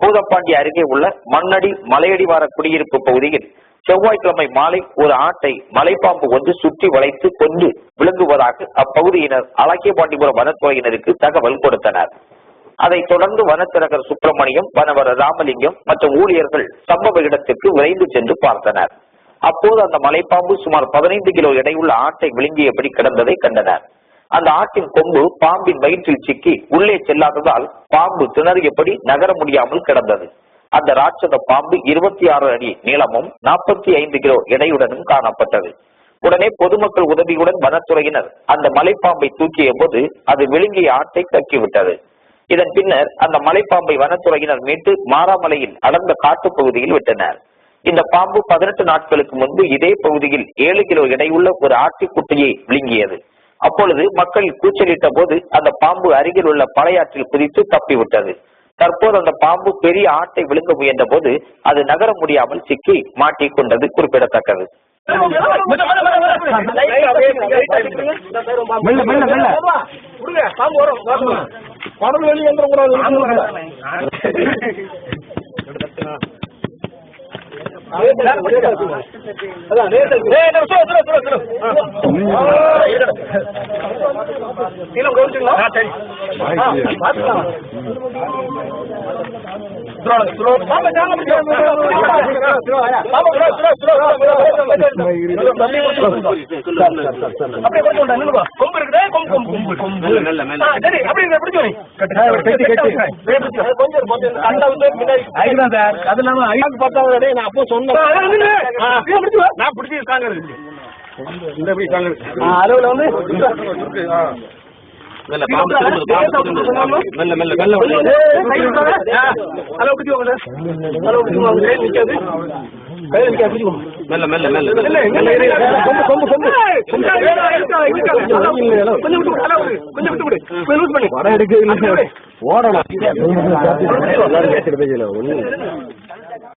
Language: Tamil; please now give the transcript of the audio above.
பூதப்பாண்டி அருகே உள்ள மண்ணடி மலையடிவார குடியிருப்பு பகுதியில் செவ்வாய்க்கிழமை மாலை ஒரு ஆட்டை மலைப்பாம்பு ஒன்று சுற்றி வளைத்து கொண்டு விளங்குவதாக அப்பகுதியினர் அலக்கியபாண்டிபுரம் வனத்துறையினருக்கு தகவல் கொடுத்தனர். அதை தொடர்ந்து வனத்திரகர் சுப்பிரமணியம் வனவர் ராமலிங்கம் மற்றும் ஊழியர்கள் சம்பவ இடத்திற்கு விரைந்து சென்று பார்த்தனர். அப்போது அந்த மலைப்பாம்பு சுமார் பதினைந்து கிலோ எடையுள்ள ஆட்டை விழுங்கியபடி கிடந்ததை கண்டனர். அந்த ஆட்டின் கொம்பு பாம்பின் வயிற்றில் சிக்கி உள்ளே செல்லாததால் பாம்பு திணறியபடி நகர முடியாமல் கிடந்தது. அந்த ராட்சத பாம்பு இருபத்தி ஆறு அடி நீளமும் நாற்பத்தி ஐந்து கிலோ எடையுடனும் காணப்பட்டது. உடனே பொதுமக்கள் உதவியுடன் வனத்துறையினர் அந்த மலைப்பாம்பை தூக்கிய போது அது விழுங்கிய ஆட்டை தக்கிவிட்டது இதன் பின்னர் அந்த மலைப்பாம்பை வனத்துறையினர் மீட்டு மாராமலையில் அடர்ந்த காட்டுப் பகுதியில் விட்டனர். இந்த பாம்பு பதினெட்டு நாட்களுக்கு முன்பு இதே பகுதியில் ஏழு கிலோ எடையுள்ள ஒரு ஆட்டுக்குட்டியை விழுங்கியது. அப்பொழுது மக்கள் கூச்சலிட்ட போது அந்த பாம்பு அருகில் உள்ள பழையாற்றில் குதித்து தப்பிவிட்டது. தற்போது அந்த பாம்பு பெரிய ஆட்டை விழுங்க முயன்ற போது அது நகர முடியாமல் சிக்கி மாட்டிக் கொண்டது குறிப்பிடத்தக்கது. மெல்ல. படம் வெளியே வந்துடக்கூடாது அது இல்லாம ஐயாக்கு பத்தாவது நான் அப்போ பிடிச்சிருக்காங்க அளவுல வந்து. மெல்ல பாம்பு திரும்புது, பாம்பு திரும்புது. மெல்ல மெல்ல மெல்ல அளவு பிடிச்சி வாங்க அளவு பிடிச்சி வாங்க கையில் நிக்காது கையில் நிக்காது வாங்க மெல்ல மெல்ல மெல்ல. மெல்ல கொம்பு கொம்பு கொம்பு. கொஞ்சம் விட்டு விடு, அளவு. கொஞ்சம் விட்டு விடு. கொஞ்சம் லூஸ் பண்ணி படம் எடுக்க ஓடலாம்